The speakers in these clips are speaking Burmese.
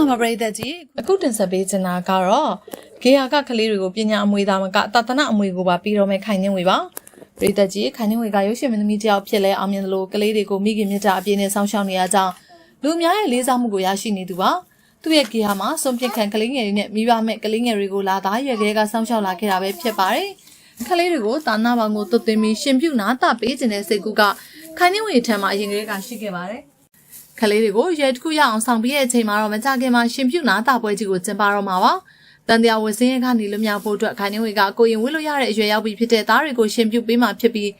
င်္ဂလာပါပရိသတ်ကြီးအခုတင်ဆက်ပေးချင်တာကတော့ဂေဟာကကလေးတွေကိုပညာအမွေသားမကတာသနာအမွေကိုပါပြီးတော့မယ်ခိုင်နှင်းဝေပါပရိသတ်ကြီးခိုင်နှင်းဝေကရုပ်ရှင်မင်းသမီးတယောက်ဖြစ်လဲအောင်မြင်သလိုကလေးတွေကိုမိခင်မြတ်တာအပြည့်နဲ့စောင့်ရှောက်နေရကြောင်းလူအများရဲ့လေးစားမှုကိုရရှိနေသူပါသူ့ရဲ့ဂေဟာမှာစွန့်ပစ်ခံကလေးငယ်တွေနဲ့မိဘမဲ့ကလေးငယ်တွေကိုလာသားရွယ်ကလေးကစောင့်ရှောက်လာခဲ့တာပဲဖြစ်ပါတယ်ကလေးတွေကိုတာနာပေါင်းကိုသွတ်သွင်းပြီးရှင်ပြုနာတာပေးခြင်းတဲ့စိတ်ကူးကခိုင်နှင်းဝေထံမှာအရင်ကလေးကရှိခဲ့ပါတယ် ကလေးတွေကိုရဲတစ်ခုရအောင်ဆောင်ပြီးတဲ့အချိန်မှာတော့မကြခင်မှာရှင်ပြုနာတာပွဲကြီးကိုကျင်းပတော့မှာပါ။တန်တရားဝစင်းရကနေလွမြောက်ဖို့အတွက်ခိုင်နေဝေကကိုရင်ဝစ်လို့ရတဲ့အရွယ်ရောက်ပြီးဖြစ်တဲ့သားတွေကိုရှင်ပြုပေးမှဖြစ်ပြီး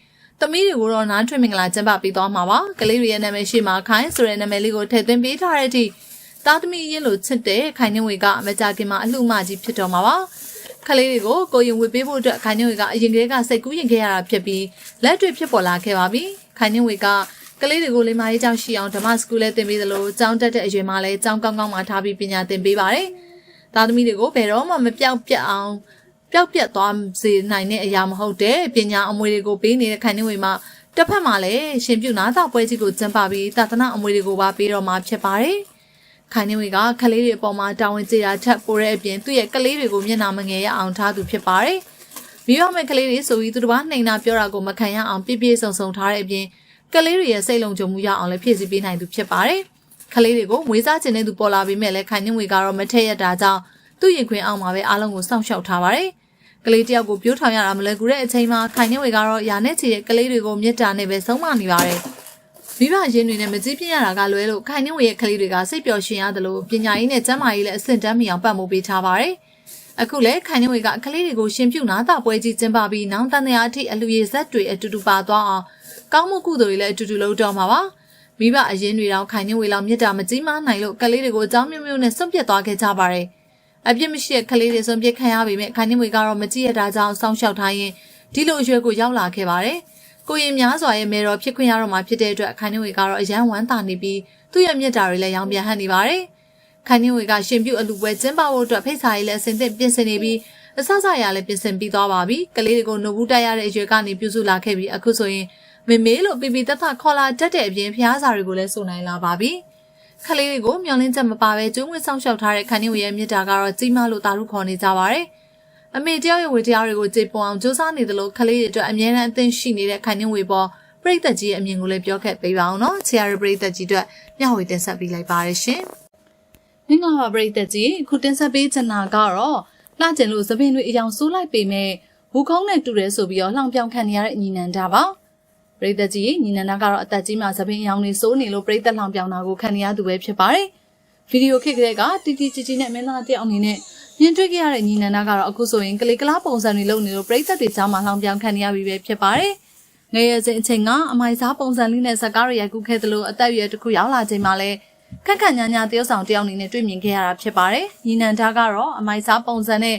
သမီးတွေကိုတော့နားထွေမင်္ဂလာကျင်းပပေးသွားမှာပါ။ကလေးတွေရဲ့နာမည်ရှိမှာခိုင်ဆိုတဲ့နာမည်လေးကိုထည့်သွင်းပေးထားတဲ့အထိသားသမီးအရင်လိုချစ်တဲ့ခိုင်နေဝေကမကြခင်မှာအလှမကြီးဖြစ်တော်မှာပါ။ကလေးတွေကိုကိုရင်ဝစ်ပေးဖို့အတွက်ခိုင်နေဝေကအရင်ကတည်းကစိတ်ကူးရင်ခဲ့ရတာဖြစ်ပြီးလက်တွေဖြစ်ပေါ်လာခဲ့ပါပြီ။ခိုင်နေဝေက ကလေးတွေကိုလိမ္မာရေးကြောင့်ရှိအောင်ဓမ္မစကူလည်းသင်ပေးသလိုကျောင်းတက်တဲ့အရွယ်မှာလည်းကျောင်းကောင်းကောင်းမှထားပြီးပညာသင်ပေးပါတယ်။သားသမီးတွေကိုဘယ်တော့မှမပြောက်ပြတ်အောင်ပျောက်ပြတ်သွားစေနိုင်တဲ့အရာမဟုတ်တဲ့ပညာအမွေတွေကိုပေးနေတဲ့ခိုင်နေဝေမှာတစ်ဖက်မှာလည်းရှင်ပြုနာသာပွဲကြီးကိုကျင်းပပြီးသာသနာအမွေတွေကိုပါပေးတော့မှာဖြစ်ပါတယ်။ခိုင်နေဝေကကလေးတွေအပေါ်မှာတာဝန်ကျေတာထက်ပိုတဲ့အပြင်သူ့ရဲ့ကလေးတွေကိုမျက်နှာမငယ်ရအောင်ထားသူဖြစ်ပါတယ်။မိဘမဲ့ကလေးတွေဆိုပြီးသူတစ်ပါးနှိမ်နာပြောတာကိုမခံရအောင်ပြည့်ပြည့်စုံစုံထားတဲ့အပြင် ကလေးတွေရဲ့စိတ်လုံခြုံမှုရအောင်လည်းဖြည့်ဆည်းပေးနိုင်သူဖြစ်ပါတယ်။ကလေးတွေကိုမွေးစားခြင်းတဲ့သူပေါ်လာပြီးမဲ့လည်းခိုင်နှင်းဝေကတော့မထက်ရတာကြောင့်သူ့ရင်ခွင်အောင်မှာပဲအားလုံးကိုစောင့်ရှောက်ထားပါတယ်။ကလေးတယောက်ကိုပြိုးထောင်ရတာမလဲကူတဲ့အချိန်မှာခိုင်နှင်းဝေကတော့ယာနဲ့ချီတဲ့ကလေးတွေကိုမြစ်တာနဲ့ပဲဆုံးမနေပါတယ်။မိဘရင်းတွေနဲ့မကြည့်ပြရတာကလွဲလို့ခိုင်နှင်းဝေရဲ့ကလေးတွေကစိတ်ပျော်ရွှင်ရတယ်လို့ပညာရေးနဲ့ကျန်းမာရေးလည်းအဆင့်တန်းမီအောင်ပတ်မိုးပေးထားပါတယ်။အခုလဲခိုင်နှင်းဝေကကလေးတွေကိုရှင်ပြုနာတာပွဲကြီးကျင်းပပြီးနောင်တန်တဲ့အထိအလူရည်ဇက်တွေအတူတူပါသွားအောင် ကောင်းမှုကုသိုလ်တွေလည်းအတူတူလုပ်တော့မှာပါမိဘအရင်တွေတော့ခိုင်နေဝေလောက်မြစ်တာမကြီးမနိုင်လို့ကလေးတွေကိုအကြောင်းမျိုးမျိုးနဲ့စွန့်ပစ်သွားခဲ့ကြပါတယ်အပြစ်မရှိတဲ့ကလေးတွေစွန့်ပစ်ခံရပေမဲ့ခိုင်နေဝေကတော့မကြည့်ရတာကြောင့်စောင့်ရှောက်ထားရင်ဒီလိုအရွယ်ကိုရောက်လာခဲ့ပါတယ်ကိုရင်များစွာရဲ့မေတော်ဖြစ်ခွင့်ရတော့မှာဖြစ်တဲ့အတွက်ခိုင်နေဝေကတော့အရန်ဝမ်းသာနေပြီးသူ့ရဲ့မြစ်တာတွေလည်းရောင်းပြန်ဟန်နေပါတယ်ခိုင်နေဝေကရှင်ပြုအလူပွဲကျင်းပဖို့အတွက်ဖိတ်စာရေးလည်းအစဉ်သင့်ပြင်ဆင်နေပြီးအဆဆရလည်းပြင်ဆင်ပြီးသွားပါပြီကလေးတွေကိုနှုတ်ဘူးတက်ရတဲ့အရွယ်ကနေပြုစုလာခဲ့ပြီးအခုဆိုရင် မေမေလို့ပြပြတတ်တာခေါ်လာတတ်တဲ့အပြင်ဖျားစာတွေကိုလည်းစုနိုင်လာပါပြီ။ခလေးတွေကိုမျောလင်းချက်မပါပဲကျုံးဝင်ဆောင်ရှောက်ထားတဲ့ခန်းနေဝရဲ့မြစ်တာကတော့ကြီးမားလို့တာရုခေါ်နေကြပါရဲ့။အမေတယောက်ရဲ့ဝေတရားတွေကိုကြည်ပွန်အောင်စူးစမ်းနေသလိုခလေးတွေအတွက်အမြဲတမ်းအသင့်ရှိနေတဲ့ခန်းနေဝေပေါ်ပရိသတ်ကြီးရဲ့အမြင်ကိုလည်းပြောခဲ့ပေးပါအောင်နော်။ချီယာရပရိသတ်ကြီးအတွက်မျှဝေတင်ဆက်ပေးလိုက်ပါရရှင်။မင်္ဂလာပါပရိသတ်ကြီးခုတင်ဆက်ပေးချင်တာကတော့လှကျင်လို့သပင်တွေအယောင်စိုးလိုက်ပေမဲ့ဘူခုံးနဲ့တူတယ်ဆိုပြီးတော့လှောင်ပြောင်ခံနေရတဲ့ညီနန္ဒာပါ။ ပရိသတ်ကြီးညီနန္ဒကတော့အသက်ကြီးမှသပင်အယောင်နေစိုးနေလို့ပရိသတ်လောင်ပြောင်တာကိုခံရသူပဲဖြစ်ပါတယ်။ဗီဒီယိုခစ်ကလေးကတီတီချီချီနဲ့မင်းသားတယောက်အနေနဲ့မြင်တွေ့ခဲ့ရတဲ့ညီနန္ဒကတော့အခုဆိုရင်ကလေးကလားပုံစံတွေလုပ်နေလို့ပရိသတ်တွေကြားမှာလောင်ပြောင်ခံရပြီပဲဖြစ်ပါတယ်။ငယ်ရစဉ်အချိန်ကအမိုင်စားပုံစံလေးနဲ့ဇက်ကားတွေရိုက်ကူးခဲ့သလိုအသက်အရွယ်တစ်ခုရောက်လာချိန်မှာလည်းခက်ခက်ညာညာတယောက်ဆောင်တယောက်အနေနဲ့တွေ့မြင်ခဲ့ရတာဖြစ်ပါတယ်။ညီနန္ဒကတော့အမိုင်စားပုံစံနဲ့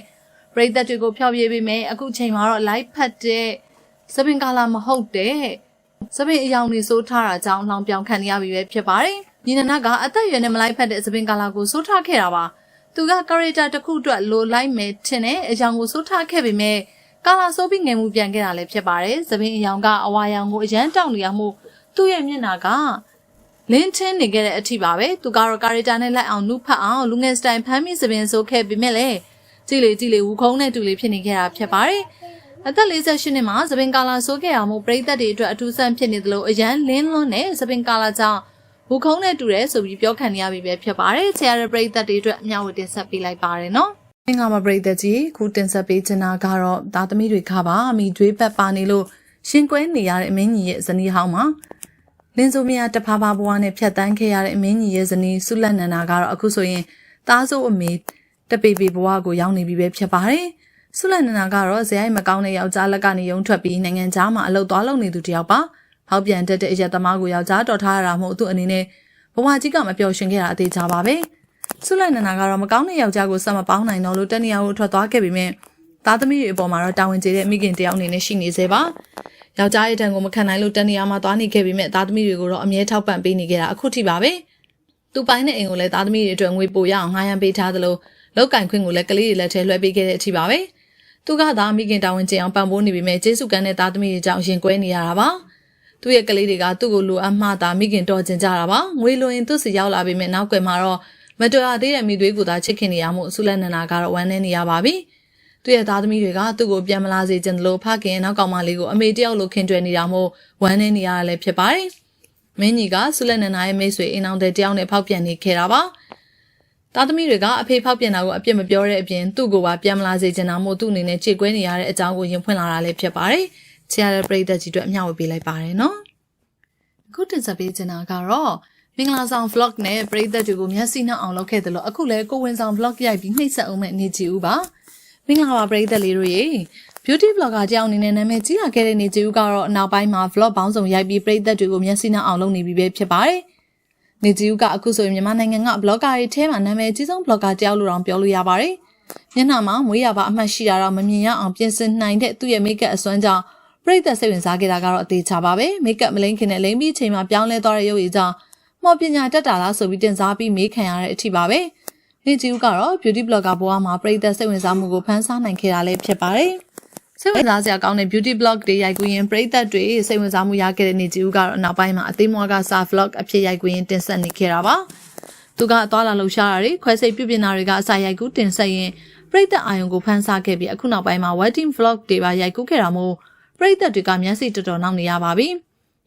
ပရိသတ်တွေကိုဖျော်ဖြေပေးမယ်အခုချိန်မှာတော့ live ဖတ်တဲ့စပင်ကာလာမဟုတ်တဲ့ စပင်အယောင်တွေစိုးထားတာကြောင့်လောင်ပြောင်ခံရပြီပဲဖြစ်ပါတယ်။ညီနနာကအသက်အရွယ်နဲ့မလိုက်ဖက်တဲ့စပင်ကာလာကိုစိုးထားခဲ့တာပါ။သူကကာရီတာတစ်ခုအတွက်လိုလိုက်မယ်ထင်တဲ့အယောင်ကိုစိုးထားခဲ့ပေမဲ့ကာလာစိုးပြီးငယ်မှုပြန်ခဲ့တာလည်းဖြစ်ပါတယ်။စပင်အယောင်ကအဝါရောင်ကိုအရန်တောင့်နေရမှုသူ့ရဲ့မျက်နှာကလင်းချင်းနေခဲ့တဲ့အထိပါပဲသူကတော့ကာရီတာနဲ့လိုက်အောင်နုဖတ်အောင်လူငယ်စတိုင်ဖမ်းမိစပင်ဆိုခဲ့ပေမဲ့လည်းကြည်လေကြည်လေဝူခုံးနဲ့တူလေးဖြစ်နေခဲ့တာဖြစ်ပါတယ်။ အသက်48နှစ်မှာသပင်ကာလာဆိုးခဲ့အောင်မို့ပရိသတ်တွေအတွက်အထူးဆန်းဖြစ်နေသလိုအရန်လင်းလွန်းတဲ့သပင်ကာလာကြောင့်ဘူခုံးနဲ့တူတယ်ဆိုပြီးပြောခံနေရပြီပဲဖြစ်ပါတယ်။ဆရာရပရိသတ်တွေအတွက်အမျှဝေတင်ဆက်ပေးလိုက်ပါတယ်နော်။မင်္ဂလာပါပရိသတ်ကြီးခုတင်ဆက်ပေးချင်တာကတော့သားသမီးတွေခါပါမိတွေးပတ်ပါနေလို့ရှင်ကွဲနေရတဲ့အမင်းကြီးရဲ့ဇနီးဟောင်းမှာလင်းစိုးမရတဖာဖာဘွားနဲ့ဖြတ်တန်းခဲ့ရတဲ့အမင်းကြီးရဲ့ဇနီးဆုလက်နန္ဒာကတော့အခုဆိုရင်သားစိုးအမေတပေပေဘွားကိုရောက်နေပြီပဲဖြစ်ပါတယ်။ ဆုလန်နနာကတော့ဇယိုက်မကောင်းတဲ့ယောက်ျားလက်ကနေရုံထွက်ပြီးနိုင်ငံခြားမှာအလုပ်သွားလုပ်နေသူတယောက်ပါ။ဟောက်ပြန်တက်တဲ့အရက်သမားကိုယောက်ျားတော်ထားရတာမို့သူ့အနေနဲ့ဘဝကြီးကမပျော်ရွှင်ခဲ့တာအသေးချပါပဲ။ဆုလန်နနာကတော့မကောင်းတဲ့ယောက်ျားကိုဆက်မပေါင်းနိုင်တော့လို့တနေရာကိုထွက်သွားခဲ့ပြီးမြင်သားသမီးတွေအပေါ်မှာတော့တာဝန်ကျေတဲ့မိခင်တယောက်အနေနဲ့ရှိနေသေးပါ။ယောက်ျားရဲ့တန်ကိုမခံနိုင်လို့တနေရာမှာသွားနေခဲ့ပြီးမြင်သားသမီးတွေကိုတော့အမြဲထောက်ပံ့ပေးနေခဲ့တာအခုထိပါပဲ။သူပိုင်းတဲ့အိမ်ကိုလည်းသားသမီးတွေအတွက်ငွေပိုရအောင်ငှားရမ်းပေးထားသလိုလောက်ကင်ခွင့်ကိုလည်းကလေးတွေလက်ထဲလွှဲပေးခဲ့တဲ့အထိပါပဲ။ သူကသာမိခင်တာဝန်ကျင်အောင်ပံ့ပိုးနေပေမဲ့ကျေးဇူးကမ်းတဲ့သားသမီးတွေကြောင့်ရင်ကွဲနေရတာပါသူ့ရဲ့ကလေးတွေကသူ့ကိုလိုအပ်မှသာမိခင်တော်ကျင်ကြတာပါငွေလိုရင်သူ့စီရောက်လာပေမဲ့နောက်ကွယ်မှာတော့မတော်ရသေးတဲ့မိသွေးကိုသာချစ်ခင်နေရမှုဆုလက်နန္ဒာကတော့ဝမ်းနည်းနေရပါပြီသူရဲ့သားသမီးတွေကသူ့ကိုပြန်မလာစေချင်တယ်လို့ဖခင်နောက်ကောင်မလေးကိုအမေတယောက်လိုခင်တွယ်နေတာမို့ဝမ်းနည်းနေရတာလည်းဖြစ်ပါတယ်မင်းကြီးကဆုလက်နန္ဒာရဲ့မိတ်ဆွေအိမ်အောင်တဲ့တယောက်နဲ့ဖောက်ပြန်နေခဲ့တာပါ သားသမီးတွေကအဖေဖောက်ပြန်တာကိုအပြစ်မပြောတဲ့အပြင်သူ့ကိုပါပြန်မလာစေချင်တာမို့သူ့အနေနဲ့ခြေကွဲနေရတဲ့အကြောင်းကိုရင်ဖွင့်လာတာလည်းဖြစ်ပါတယ်ချရတဲ့ပရိသတ်ကြီးတို့အမျှဝေပေးလိုက်ပါတယ်နော်အခုတင်ဆက်ပေးချင်တာကတော့မင်္ဂလာဆောင် vlog နဲ့ပရိသတ်တွေကိုမျက်စိနှောက်အောင်လုပ်ခဲ့တယ်လို့အခုလည်းကိုဝင်ဆောင် vlog ရိုက်ပြီးနှိမ့်ဆက်အောင်မဲ့နေကြည့်ဦးပါမင်္ဂလာပါပရိသတ်လေးတို့ရေ beauty blogger ကြောင့်အနေနဲ့နာမည်ကြီးလာခဲ့တဲ့နေကြည့်ဦးကတော့အနောက်ပိုင်းမှာ vlog ပေါင်းစုံရိုက်ပြီးပရိသတ်တွေကိုမျက်စိနှောက်အောင်လုပ်နေပြီပဲဖြစ်ပါတယ် နေကြည့်ဦးကအခုဆိုရင်မြန်မာနိုင်ငံက blogger တွေထဲမှာနာမည်ကြီးဆုံး blogger တယောက်လို့တောင်ပြောလို့ရပါတယ်မျက်နှာမှာမွေးရပါအမှတ်ရှိတာတော့မမြင်ရအောင်ပြင်ဆင်နိုင်တဲ့သူ့ရဲ့ makeup အစွမ်းကြောင့်ပရိသတ်စိတ်ဝင်စားခဲ့တာကတော့အသေးချပါပဲ makeup မလိမ့်ခင်နဲ့လိမ့်ပြီးချိန်မှာပြောင်းလဲသွားတဲ့ရုပ်ရည်ကြောင့်မော်ပညာတက်တာလားဆိုပြီးတင်စားပြီးမေးခံရတဲ့အထိပါပဲနေကြည့်ဦးကတော့ beauty blogger ဘဝမှာပရိသတ်စိတ်ဝင်စားမှုကိုဖန်ဆားနိုင်ခဲ့တာလည်းဖြစ်ပါတယ် စိတ်ဝင်စားစရာကောင်းတဲ့ beauty blog တွေရိုက်ကူးရင်ပရိသတ်တွေစိတ်ဝင်စားမှုရခဲ့တဲ့နေကြည့်ဦးကတော့နောက်ပိုင်းမှာအသေးမွားကစာ vlog အဖြစ်ရိုက်ကူးရင်တင်ဆက်နေခဲ့တာပါသူကသွားလာလှူရှားတာတွေခွဲစိတ်ပြုပြင်တာတွေကအစာရိုက်ကူးတင်ဆက်ရင်ပရိသတ်အာယုံကိုဖန်ဆားခဲ့ပြီးအခုနောက်ပိုင်းမှာ wedding vlog တွေပါရိုက်ကူးခဲ့တာမို့ပရိသတ်တွေကမျက်စိတော်တော်နှောက်နေရပါပြီ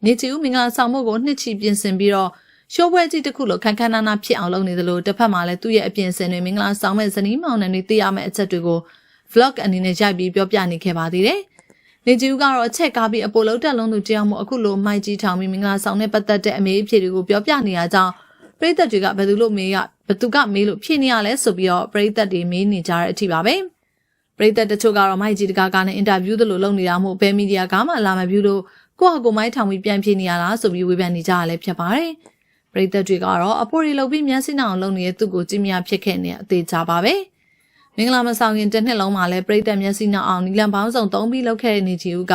နေကြည့်ဦးမင်္ဂလာဆောင်မှုကိုနှစ်ချီပြင်ဆင်ပြီးတော့ရှိုးပွဲကြီးတစ်ခုလိုခန်းခန်းနာနာဖြစ်အောင်လုပ်နေသလိုတစ်ဖက်မှာလည်းသူ့ရဲ့အပြင်ဆင်တွေမင်္ဂလာဆောင်မဲ့ဇနီးမောင်နှံတွေသိရမယ့်အချက်တွေကို vlog အနေနဲ့ရိုက်ပြီးပြောပြနေခဲ့ပါသေးတယ်။နေကျူကတော့အချက်ကားပြီးအပိုလုံးတက်လုံးသူတယောက်မို့အခုလိုမိုက်ကြီးထောင်ပြီးမင်္ဂလာဆောင်နဲ့ပတ်သက်တဲ့အမေအဖြေတွေကိုပြောပြနေရကြောင်းပရိသတ်တွေကဘယ်သူလို့မေးရဘသူကမေးလို့ဖြေနေရလဲဆိုပြီးတော့ပရိသတ်တွေမေးနေကြတဲ့အထိပါပဲ။ပရိသတ်တချို့ကတော့မိုက်ကြီးတကားကနဲ့အင်တာဗျူးသလိုလုပ်နေတာမို့ဘယ်မီဒီယာကမှလာမဗျူးလို့ကိုယ့်ဟာကိုယ်မိုက်ထောင်ပြီးပြန်ဖြေနေရလားဆိုပြီးဝေဖန်နေကြရလဲဖြစ်ပါတယ်။ပရိသတ်တွေကတော့အဖိုးတွေလုပ်ပြီးမျက်စိနှောင်လုပ်နေတဲ့သူ့ကိုကြည်မြဖြစ်ခဲ့နေအသေးချပါပဲ။ မင်္ဂလာမဆောင်ရင်တစ်နှစ်လုံးမှာလည်းပရိသတ်မျက်စိနှောင်အောင်နီလန်ပေါင်းစုံသုံးပြီးလုပ်ခဲ့တဲ့နေချီဦးက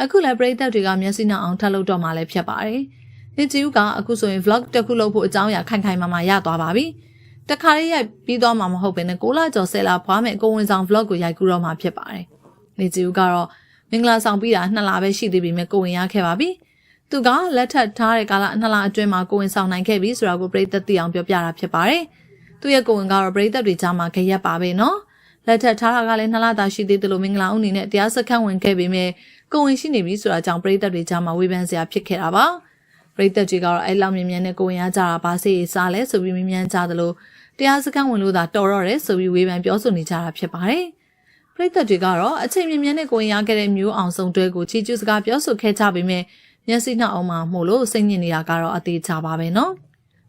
အခုလည်းပရိသတ်တွေကမျက်စိနှောင်အောင်ထပ်လုပ်တော့မှလည်းဖြစ်ပါတယ်။နေချီဦးကအခုဆိုရင် vlog တစ်ခုလုပ်ဖို့အကြောင်းအရာခိုင်ခိုင်မာမာရသွားပါပြီ။တခါလေးရိုက်ပြီးတော့မှမဟုတ်ဘဲနဲ့6လကျော်10လဖွားမဲ့ကိုဝင်ဆောင် vlog ကိုရိုက်ကူးတော့မှဖြစ်ပါတယ်။နေချီဦးကတော့မင်္ဂလာဆောင်ပြီးတာ2လပဲရှိသေးပေမဲ့ကိုဝင်ရခဲ့ပါပြီ။သူကလက်ထပ်ထားတဲ့ကာလနှစ်လအတွင်းမှာကိုဝင်ဆောင်နိုင်ခဲ့ပြီဆိုတာကိုပြည်သက်သိအောင်ပြောပြတာဖြစ်ပါတယ်။ သူ့ရဲ့ကိုဝင်ကတော့ပြည်သက်တွေကြားမှာခရက်ပါပဲနော်။လက်ထပ်ထားတာကလည်းနှစ်လသာရှိသေးတယ်လို့မင်္ဂလာဦးအနေနဲ့တရားစခန်းဝင်ခဲ့ပေမဲ့ကိုဝင်ရှိနေပြီဆိုတာကြောင့်ပြည်သက်တွေကြားမှာဝေဖန်စရာဖြစ်ခဲ့တာပါ။ပြည်သက်တွေကတော့အဲ့လောက်မြင်မြန်နဲ့ကိုဝင်ရကြတာပါစေးစားလဲဆိုပြီးမြင်မြန်ကြသလိုတရားစခန်းဝင်လို့သာတော်တော့တယ်ဆိုပြီးဝေဖန်ပြောဆိုနေကြတာဖြစ်ပါတယ်။ပြည်သက်တွေကတော့အချိန်မြင်မြန်နဲ့ကိုဝင်ရခဲ့တဲ့မျိုးအောင်ဆုံးတွဲကိုချီကျူးစကားပြောဆိုခဲ့ကြပေမဲ့မျက်စိနှောက်အောင်မှမို့လို့စိတ်ညစ်နေတာကတော့အသေးချပါပဲနော်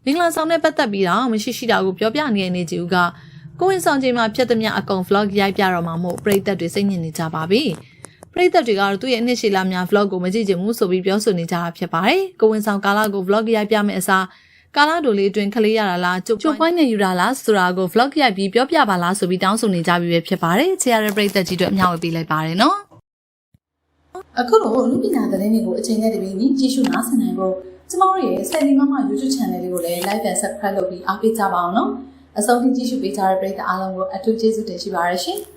မင်္ဂလာဆောင်နဲ့ပတ်သက်ပြီးတော့မရှိရှိတာကိုပြောပြနေတဲ့နေကြဦးကကိုဝင်ဆောင်ချိန်မှာဖြတ်သမျှအကုန် vlog ရိုက်ပြတော့မှာမို့ပရိသတ်တွေစိတ်ညစ်နေကြပါပြီပရိသတ်တွေကတော့သူ့ရဲ့အနှစ်ရှည်လာများ vlog ကိုမကြည့်ချင်ဘူးဆိုပြီးပြောဆိုနေကြတာဖြစ်ပါတယ်ကိုဝင်ဆောင်ကာလကို vlog ရိုက်ပြမယ့်အစားကာလာဒိုလေးအတွင်းခလေးရတာလားကျုပ်ကျုပ်ပိုင်းနဲ့ယူတာလားဆိုတာကို vlog ရိုက်ပြီးပြောပြပါလားဆိုပြီးတောင်းဆိုနေကြပြီပဲဖြစ်ပါတယ်ချေရတဲ့ပရိသတ်ကြီးတို့အမျှဝေပေးလိုက်ပါတယ်နော်အခုလိုလူပညာသတင်းတွေကိုအချိန်နဲ့တပြေးညီကြည့်ရှုနားဆင်နိုင်ဖို့ ကျမတို့ရဲ့ Sandy Mama YouTube Channel လေးကိုလည်း Like and Subscribe လုပ်ပြီးအားပေးကြပါအောင်နော်အဆုံးထိကြည့်ရှုပေးကြတဲ့ပရိသတ်အားလုံးကိုအထူးကျေးဇူးတင်ရှိပါရရှင်။